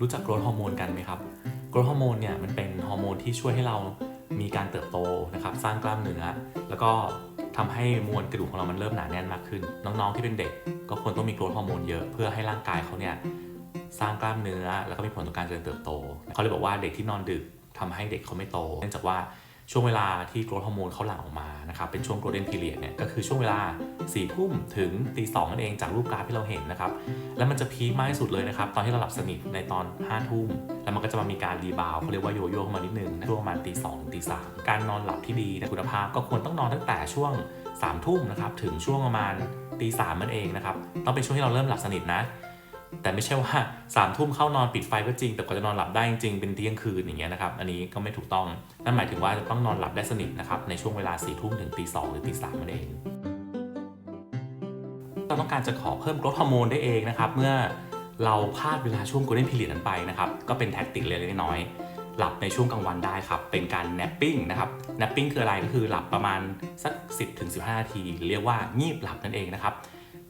รู้จักโกรทฮอร์โมนกันไหมครับโกรทฮอร์โมนเนี่ยมันเป็นฮอร์โมนที่ช่วยให้เรามีการเติบโตนะครับสร้างกล้ามเนื้อแล้วก็ทำให้มวลกระดูกของเรามันเริ่มหนาแน่นมากขึ้น น้องๆที่เป็นเด็ก ก็ควรต้องมีโกรทฮอร์โมนเยอะเพื่อให้ร่างกายเขาเนี่ยสร้างกล้ามเนื้อ แล้วก็มีผลต่อการเจริญเติบโตเขาเลยบอกว่าเด็กที่นอนดึกทำให้เด็กเขาไม่โต เนื่องจากว่า ช่วงเวลาที่โกรทฮอร์โมนเขาหลั่งออกมานะครับเป็นช่วงโกลเด้นพีเรียดเนี่ยก็คือช่วงเวลา4ี่ทุ่มถึงตีสองนั่นเองจากรูปกราฟที่เราเห็นนะครับ แล้วมันจะพีคมากที่สุดเลยนะครับ ตอนที่เราหลับสนิทในตอน5้าทุ่มแล้วมันก็จะมามีการรีบาวเขาเรียกว่าโยโย่เข้ามานิดนึงช่วงประมาณตีสองถึงตีสามการนอนหลับที่ดีนะคุณภาพก็ควรต้องนอนตั้งแต่ช่วง3ามทุ่มนะครับถึงช่วงประมาณตีสามนั่นเองนะครับต้องเป็นช่วงที่เราเริ่มหลับสนิทนะ แต่ไม่ใช่ว่า3ามทุ่มเข้านอนปิดไฟก็จริง แต่กว่าจะนอนหลับได้จริงๆเป็นเที่ยงคืนอย่างเงี้ยนะครับ อันนี้ก็ไม่ถูกต้อง นั่นหมายถึงว่าจะต้องนอนหลับได้สนิทนะครับในช่วงเวลา4ี่ทุ่มถึงตีสองหรือตีสามนั่นเองเราต้องการจะขอเพิ่มกรดฮอร์โมนได้เองนะครับ เมื่อเราพลาดเวลาช่วง golden period นั้นไปนะครับก็เป็นแท็กติกเล็กน้อยหลับในช่วงกลางวันได้ครับ เป็นการ napping นะครับ napping คืออะไรก็คือหลับประมาณสัก 10-15ถึงนาที เรียกว่างีบหลับนั่นเองนะครับ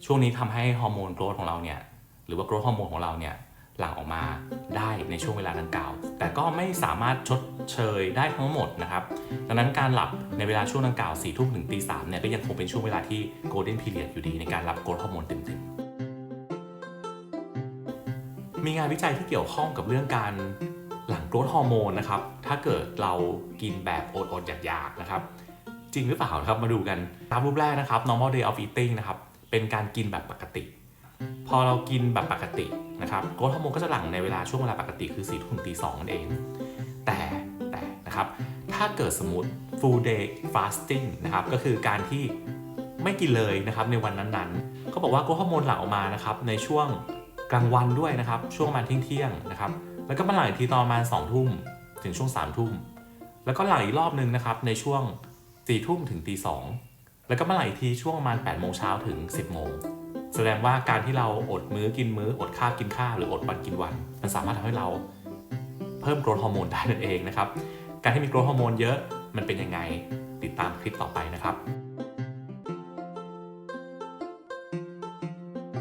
ช่วงนี้ทำให้ฮอร์โมนโกรทของเราเนี่ย หรือว่าโกรทฮอร์โมนของเราเนี่ยหลั่งออกมาได้ในช่วงเวลาดังกล่าว แต่ก็ไม่สามารถชดเชยได้ทั้งหมดนะครับ ดังนั้นการหลับในเวลาช่วงดังกล่าว4ทุ่มถึงตีสามเนี่ยก็ยังคงเป็นช่วงเวลาที่ golden period อยู่ดีในการรับโกรทฮอร์โมนเต็มๆ มีงานวิจัยที่เกี่ยวข้องกับเรื่องการหลั่งโกรทฮอร์โมนนะครับ ถ้าเกิดเรากินแบบอดๆอยากๆนะครับ จริงหรือเปล่านะครับ มาดูกันตามรูปแรกนะครับ normal day of eating นะครับ เป็นการกินแบบปกติ พอเรากินแบบปกตินะครับโกรทฮอร์โมนก็จะหลั่งในเวลาช่วงเวลาปกติคือ4ทุ่มตีสองนั่นเอง แต่แต่นะครับ ถ้าเกิดสมมติ full day fasting นะครับ ก็คือการที่ไม่กินเลยนะครับในวันนั้นๆเขาบอกว่าโกรทฮอร์โมนหลั่งออกมานะครับในช่วงกลางวันด้วยนะครับช่วงประมาณเที่ยงๆนะครับแล้วก็มาหลั่งอีกทีตอนประมาณ2ทุ่มถึงช่วง3ทุ่มแล้วก็หลั่งอีกรอบนึงนะครับในช่วง4ทุ่มถึงตีสองแล้วก็มาหลั่งอีกทีช่วงประมาณ8โมงเช้าถึง10โมง แสดงว่าการที่เราอดมื้อกินมื้ออดข้าวกินข้าวหรืออดวันกินวัน มันสามารถทำให้เราเพิ่มโกรทฮอร์โมนได้นั่นเองนะครับ การที่มีโกรทฮอร์โมนเยอะมันเป็นยังไงติดตามคลิปต่อไปนะครับ